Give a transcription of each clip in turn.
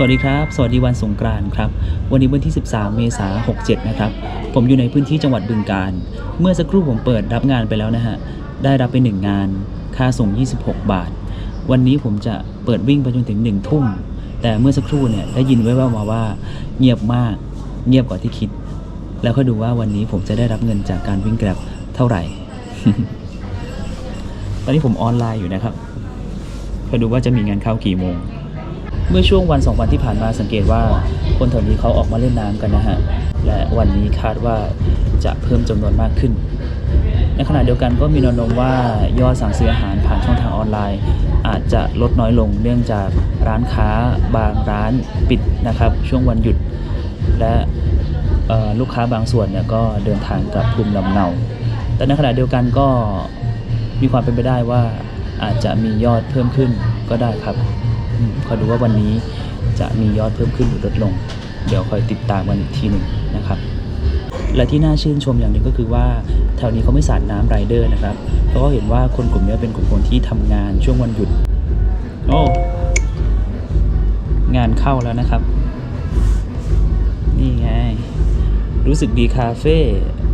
สวัสดีครับ สวัสดีวันสงกรานต์ครับ วันนี้วันที่ 13 เมษายน 67 นะครับ ผมอยู่ในพื้นที่จังหวัดบึงกาฬเมื่อสักครู่ผมเปิดรับงานไปแล้วนะฮะ ได้รับไป 1 งาน ค่าส่ง 26 บาท วันนี้ผมจะเปิดวิ่งไปจนถึง 1 ทุ่ม แต่เมื่อสักครู่เนี่ยได้ยินไว้ว่ามาว่า เงียบมาก เงียบกว่าที่คิด แล้วก็ดูว่าวันนี้ผมจะได้รับเงินจากการวิ่งแกร็บเท่าไหร่ ตอนนี้ผมออนไลน์อยู่นะครับคอยดูว่าจะมีงานเข้ากี่โมง เมื่อช่วงวันสองวันที่ผ่านมาสังเกตว่าคนแถวนี้เขาออกมาเล่นน้ำกันนะฮะ และวันนี้คาดว่าจะเพิ่มจำนวนมากขึ้น ในขณะเดียวกันก็มีแนวโน้มว่ายอดสั่งซื้ออาหารผ่านช่องทางออนไลน์ อาจจะลดน้อยลงเนื่องจากร้านค้าบางร้านปิดนะครับ ช่วงวันหยุด และลูกค้าบางส่วนเนี่ยก็เดินทางกลับภูมิลำเนา แต่ในขณะเดียวกันก็มีความเป็นไปได้ว่าอาจจะมียอดเพิ่มขึ้นก็ได้ครับ คอยดูว่าวันนี้จะมียอดเพิ่มขึ้นหรือลดลง เดี๋ยวคอยติดตามกันอีกทีหนึ่งนะครับและที่น่าชื่นชมอย่างหนึ่งก็คือว่าแถวนี้เขาไม่สาดน้ำไรเดอร์นะครับเพราะเขาเห็นว่าคนกลุ่มนี้เป็นกลุ่มคนที่ทำงานช่วงวันหยุดโอ้งานเข้าแล้วนะครับ นี่ไง รู้สึกดีคาเฟ่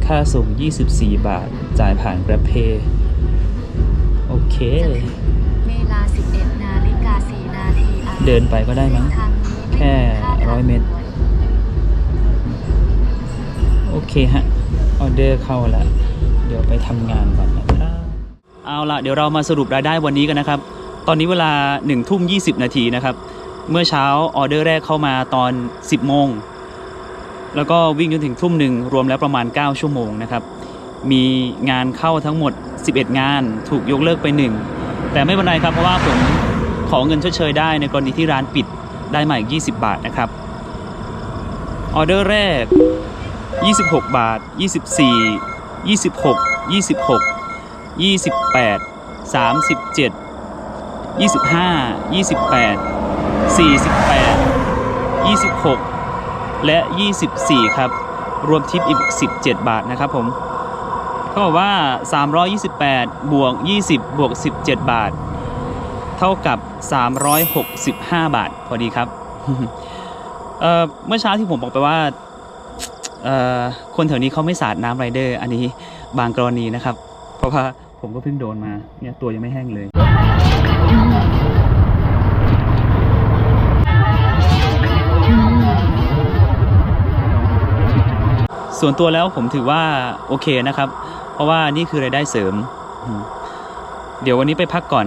ค่าส่ง 24 บาท จ่ายผ่าน GrabPay โอเค เวลา11 เดินไปก็ได้มั้งแค่ร้อยเมตร โอเคฮะ ออเดอร์เข้าล้วเดี๋ยวไปทำงานก่อนนะครับ เอาละเดี๋ยวเรามาสรุปรายได้วันนี้กันนะครับ ตอนนี้เวลา1ทุ่ม20นาทีนะครับ เมื่อเช้าออเดอร์แรกเข้ามาตอน 10โมง แล้วก็วิ่งจนถึงทุ่มหนึ่งรวมแล้วประมาณ 9 ชั่วโมงนะครับ มีงานเข้าทั้งหมด 11 งาน ถูกยกเลิกไป 1 แต่ไม่เป็นไรครับเพราะว่าผม ขอเงินชดเชยได้ในกรณีที่ร้านปิดได้มาอีก 20 บาทนะครับ ออเดอร์แรก 26 บาท 24 26 26 28 37 25 28 48 26 และ 24 ครับ รวมทิปอีก 17 บาทนะครับผมเขาบอกว่า 328 บวก 20 บวก 17 บาท เท่ากับ 365 บาทพอดีครับเอ่อเมื่อเช้าที่ผมบอกไปว่าเอ่อคนแถวนี้เขาไม่สาดน้ำไรเดอร์ อันนี้บางกรณีนะครับ เพราะว่าผมก็เพิ่งโดนมาเนี่ยตัวยังไม่แห้งเลยส่วนตัวแล้วผมถือว่าโอเคนะครับ เพราะว่านี่คือรายได้เสริม เดี๋ยววันนี้ไปพักก่อน